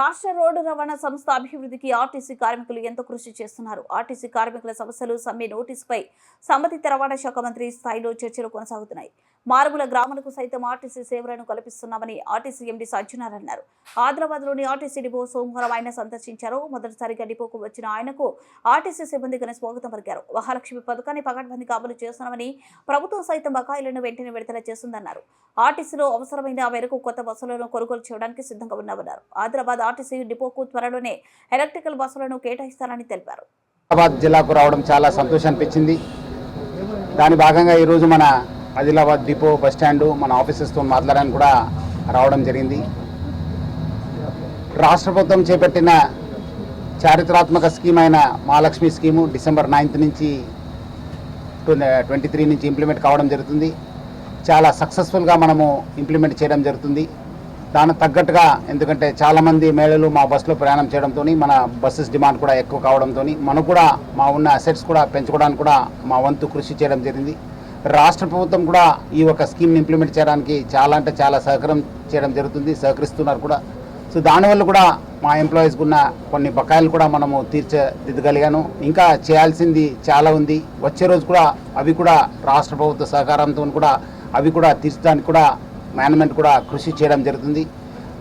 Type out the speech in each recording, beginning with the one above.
రాష్ట్ర రోడ్డు రవాణా సంస్థ అభివృద్ధికి ఆర్టీసీ కార్మికులు ఎంతో కృషి చేస్తున్నారు. ఆర్టీసీ కార్మికుల సమస్యలు సమ్మె నోటీసుపై సంబంధిత రవాణా శాఖ మంత్రి స్థాయిలో చర్చలు కొనసాగుతున్నాయి. మారుమూల గ్రామాలకు సైతం ఆర్టీసీ సేవలను కల్పిస్తున్నామని ఆర్టీసీ ఎండీ సజ్జనార్ అన్నారు. ఆదిలాబాద్లోని ఆర్టీసీ డిపో సోమవారం ఆయన సందర్శించారు. మొదటిసారిగా డిపోకు వచ్చిన ఆయనకు ఆర్టీసీ సిబ్బంది ఘన స్వాగతం పలికారు. మహాలక్ష్మి పథకాన్ని పకడ్బందీగా అమలు చేస్తున్నామని ప్రభుత్వం సైతం బకాయిలను వెంటనే విడుదల చేస్తుందన్నారు. ఆర్టీసీలో అవసరమైన మేరకు కొత్త బస్సులను కొనుగోలు చేయడానికి సిద్ధంగా ఉన్నామన్నారు. ఆదిలాబాద్ ఆర్టీసీ డిపోకు త్వరలోనే ఎలక్ట్రికల్ బస్సులను కేటాయిస్తారని తెలిపారు. ఆదిలాబాద్ జిల్లాకు రావడం చాలా సంతోషం అనిపించింది. దాని భాగంగా ఈరోజు మన ఆదిలాబాద్ డిపో బస్ మన ఆఫీసెస్తో మాట్లాడడానికి కూడా రావడం జరిగింది. రాష్ట్ర ప్రభుత్వం చేపట్టిన చారిత్రాత్మక స్కీమ్ అయిన మహాలక్ష్మి స్కీము డిసెంబర్ నైన్త్ నుంచి ట్వంటీ త్రీ నుంచి ఇంప్లిమెంట్ కావడం జరుగుతుంది. చాలా సక్సెస్ఫుల్గా మనము ఇంప్లిమెంట్ చేయడం జరుగుతుంది. దానికి తగ్గట్టుగా ఎందుకంటే చాలామంది మహిళలు మా బస్సులో ప్రయాణం చేయడంతో మన బస్సెస్ డిమాండ్ కూడా ఎక్కువ కావడంతో మనకు కూడా మా ఉన్న అసెట్స్ కూడా పెంచుకోవడానికి కూడా మా వంతు కృషి చేయడం జరిగింది. రాష్ట్ర ప్రభుత్వం కూడా ఈ ఒక స్కీమ్ని ఇంప్లిమెంట్ చేయడానికి చాలా అంటే చాలా సహకారం చేయడం జరుగుతుంది సహకరిస్తున్నారు కూడా. సో దానివల్ల కూడా మా ఎంప్లాయీస్కి ఉన్న కొన్ని బకాయిలు కూడా మనము తీర్చిదిద్దగలిగాను. ఇంకా చేయాల్సింది చాలా ఉంది. వచ్చే రోజు కూడా అవి కూడా రాష్ట్ర ప్రభుత్వ సహకారంతో కూడా అవి కూడా తీర్చడానికి కూడా మేనేజ్మెంట్ కూడా కృషి చేయడం జరుగుతుంది.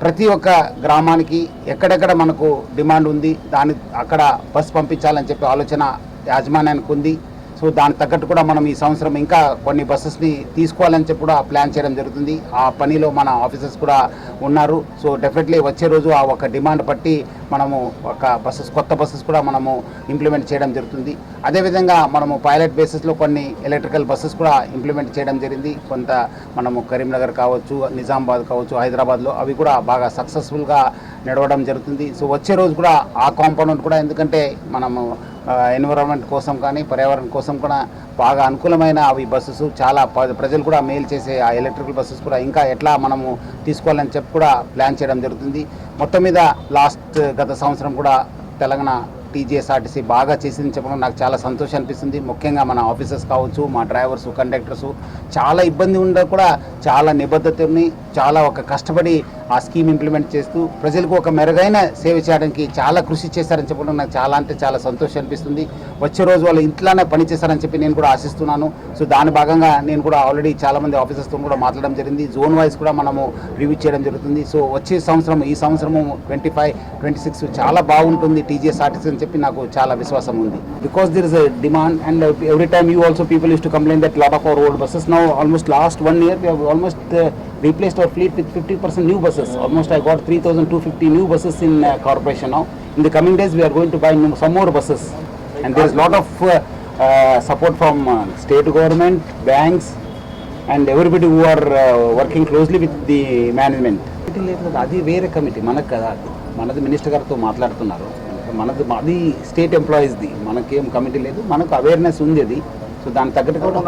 ప్రతి ఒక్క గ్రామానికి ఎక్కడెక్కడ మనకు డిమాండ్ ఉంది దాని అక్కడ బస్సు పంపించాలని చెప్పి ఆలోచన యాజమాన్యానికి ఉంది. సో దానికి తగ్గట్టు కూడా మనం ఈ సంవత్సరం ఇంకా కొన్ని బస్సెస్ని తీసుకోవాలని చెప్పి కూడా ప్లాన్ చేయడం జరుగుతుంది. ఆ పనిలో మన ఆఫీసర్స్ కూడా ఉన్నారు. సో డెఫినెట్లీ వచ్చే రోజు ఆ ఒక డిమాండ్ బట్టి మనము ఒక బస్సెస్ కొత్త బస్సెస్ కూడా మనము ఇంప్లిమెంట్ చేయడం జరుగుతుంది. అదేవిధంగా మనము పైలట్ బేసిస్లో కొన్ని ఎలక్ట్రికల్ బస్సెస్ కూడా ఇంప్లిమెంట్ చేయడం జరిగింది. కొంత మనము కరీంనగర్ కావచ్చు నిజామాబాద్ కావచ్చు హైదరాబాద్లో అవి కూడా బాగా సక్సెస్ఫుల్గా నడవడం జరుగుతుంది. సో వచ్చే రోజు కూడా ఆ కాంపౌండ్ కూడా ఎందుకంటే మనము ఎన్విరాన్మెంట్ కోసం కానీ పర్యావరణం కోసం కూడా బాగా అనుకూలమైన అవి బస్సెస్ చాలా ప్రజలు కూడా మేలు చేసే ఆ ఎలక్ట్రికల్ బస్సెస్ కూడా ఇంకా ఎట్లా మనము తీసుకోవాలని చెప్పి కూడా ప్లాన్ చేయడం జరుగుతుంది. మొత్తం మీద లాస్ట్ గత సంవత్సరం కూడా తెలంగాణ టీజీఎస్ఆర్టీసీ బాగా చేసింది చెప్పడం నాకు చాలా సంతోషం అనిపిస్తుంది. ముఖ్యంగా మన ఆఫీసర్స్ కావచ్చు మా డ్రైవర్స్ కండక్టర్స్ చాలా ఇబ్బంది ఉండ కూడా చాలా నిబద్ధతని చాలా ఒక కష్టపడి ఆ స్కీమ్ ఇంప్లిమెంట్ చేస్తూ ప్రజలకు ఒక మెరుగైన సేవ చేయడానికి చాలా కృషి చేశారని చెప్పడం నాకు చాలా అంటే చాలా సంతోషం అనిపిస్తుంది. వచ్చే రోజు వాళ్ళు ఇంట్లోనే పని చెప్పి నేను కూడా ఆశిస్తున్నాను సో దాని భాగంగా నేను కూడా ఆల్రెడీ చాలామంది ఆఫీసర్స్తో కూడా మాట్లాడడం జరిగింది జోన్ వైజ్ కూడా మనము రివ్యూ చేయడం జరుగుతుంది సో వచ్చే సంవత్సరం ఈ సంవత్సరము ట్వంటీ ఫైవ్ ట్వంటీ సిక్స్ చాలా బాగుంటుంది టీజీఎస్ ఆర్టీసీ అని చెప్పి నాకు చాలా విశ్వాసం ఉంది because there is demand and every time you also people is to complain that lot of our old buses now almost last one year we almost almost uh, replaced our fleet with 50% new buses. Almost I got 3,250 new buses in uh, corporation now. In the coming days, we are going to buy new- some more buses. And there is lot of uh, uh, support from uh, state government, banks, and everybody who are uh, working closely with the management. Committee లేదు కదా అది వేరే committee మనకు కదా మనది minister గారితో మాట్లాడుతున్నారు మనది అది స్టేట్ ఎంప్లాయీస్ది మనకేం కమిటీ లేదు మనకు అవేర్నెస్ ఉంది అది సో దానికి తగ్గట్టు కూడా